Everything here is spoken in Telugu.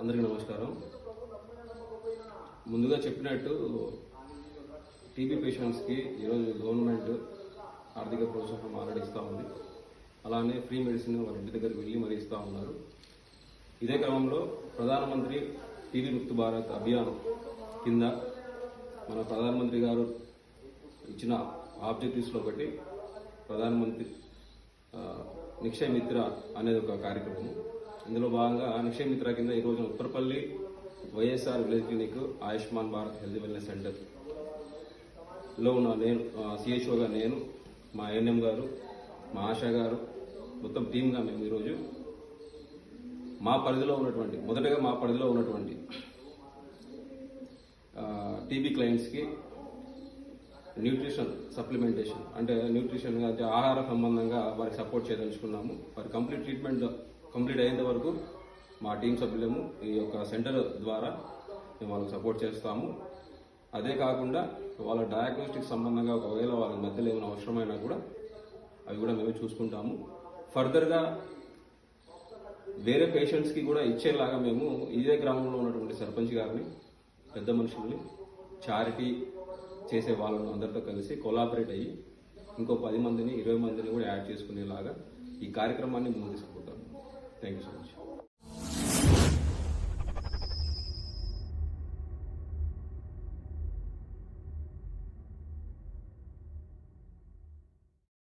అందరికీ నమస్కారం. ముందుగా చెప్పినట్టు టీబీ పేషెంట్స్కి ఈరోజు గవర్నమెంట్ ఆర్థిక ప్రోత్సాహం ఆల్రెడీ ఇస్తూ ఉంది. అలానే ఫ్రీ మెడిసిన్ వాళ్ళ ఇంటి దగ్గరికి వెళ్ళి మరీ ఇస్తూ ఉన్నారు. ఇదే క్రమంలో ప్రధానమంత్రి టీబీ ముక్తి భారత్ అభియాన్ కింద మన ప్రధానమంత్రి గారు ఇచ్చిన ఆబ్జెక్టివ్స్లో ఒకటి ప్రధానమంత్రి నిక్షయ నిక్షయ్ మిత్ర అనేది ఒక కార్యక్రమం ఇందులో భాగంగా నిక్షయ మిత్ర కింద ఈ రోజున Uttarapalli YSR village clinic Ayushman Bharat health wellness సెంటర్లో ఉన్న నేను సిహెచ్ఓగా నేను మా ఎన్ఎం గారు మా ఆశా గారు మొత్తం టీమ్గా మేము ఈరోజు మా పరిధిలో ఉన్నటువంటి మొదటగా మా పరిధిలో ఉన్నటువంటి టీబీ క్లయింట్స్కి న్యూట్రిషన్ సప్లిమెంటేషన్ అంటే న్యూట్రిషన్ అంటే ఆహార సంబంధంగా వారికి సపోర్ట్ చేయదలుచుకున్నాము. వారి కంప్లీట్ ట్రీట్మెంట్ కంప్లీట్ అయ్యేంత వరకు మా టీం సభ్యులము ఈ యొక్క సెంటర్ ద్వారా మేము వాళ్ళకి సపోర్ట్ చేస్తాము. అదే కాకుండా వాళ్ళ డయాగ్నోస్టిక్ సంబంధంగా ఒకవేళ వాళ్ళ మధ్యలో ఏమైనా అవసరమైనా కూడా అవి కూడా మేమే చూసుకుంటాము. ఫర్దర్గా వేరే పేషెంట్స్కి కూడా ఇచ్చేలాగా మేము ఇదే గ్రామంలో ఉన్నటువంటి సర్పంచ్ గారిని పెద్ద మనుషుల్ని చారిటీ చేసే వాళ్ళను అందరితో కలిసి కొలాబరేట్ అయ్యి ఇంకో పది మందిని ఇరవై మందిని కూడా యాడ్ చేసుకునేలాగా ఈ కార్యక్రమాన్ని ముందు Thank you so much.